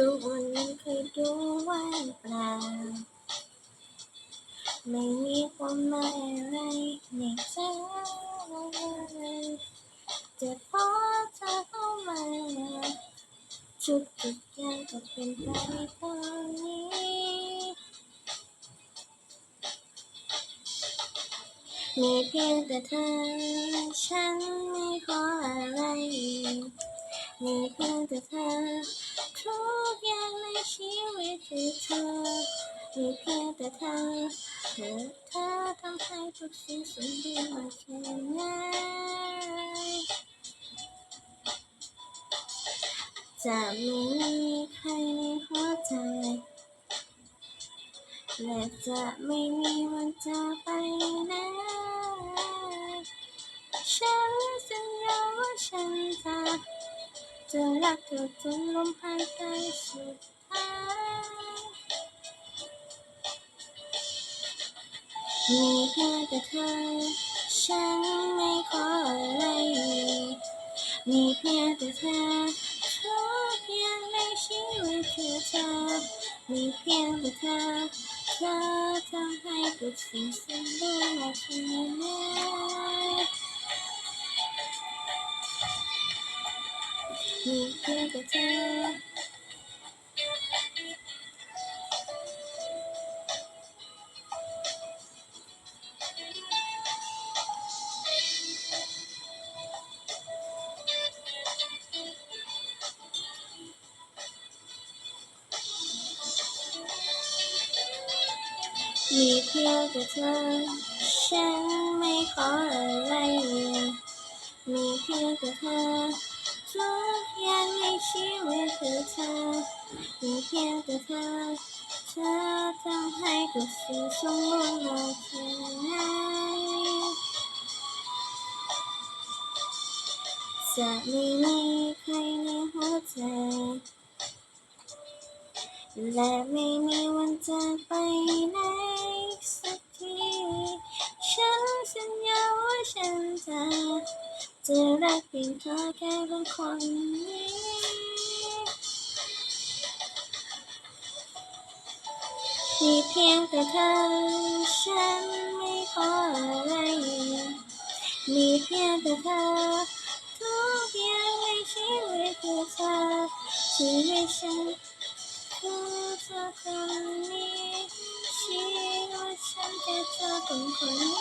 ทุกวันนี้เคยดูว่างเปล่า ไม่มีความหมายอะไรในใจแต่พอเธอเข้ามาทุกทุกอย่างก็เป็นไปตามนี้ มีเพียงแต่เธอ ฉันไม่ขออะไร มีเพียงแต่เธอทุก ชีวิตคือเธอมีเพียงแต่เธอเธอเธอทำให้ทุกสิ่งสมบูรณ์มาแค่ไหนจะไม่มีใครในหัวใจและจะไม่มีวันจะไปไหนฉันสัญญาว่าฉันจะจะรักเธอจนลมหายใจสุด มีเพียงแต่เธอ ฉันไม่ขออะไร มีเพียงแต่เธอทุกอย่างในชีวิตคือเธอ มีเพียงแต่เธอ เธอทำให้ทุกสิ่งสมบูรณ์มาแค่ไหนมีเพียงแต่เธอ มีเพียงแต่เธอ ฉันไม่ขออะไร มีเพียงแต่เธอ ทุกอย่างในชีวิตคือเธอ มีเพียงแต่เธอ เธอทำให้ทุกสิ่งสมบูรณ์มาแค่ไหนจะไม่มีใครในหัวใจ และไม่มีวันจะไปไหนสักที ฉันสัญญาว่าฉันจะจะรักเพียงเธอแค่เป็นคนนี้มีเพียงแต่เธอ ฉันไม่ขออะไร มีเพียงแต่เธอ ทุกอย่างในชีวิตคือเธอที่ให้ฉันคือเธอคนนี้ชีวิตฉัน แค่เธอคนคนนี้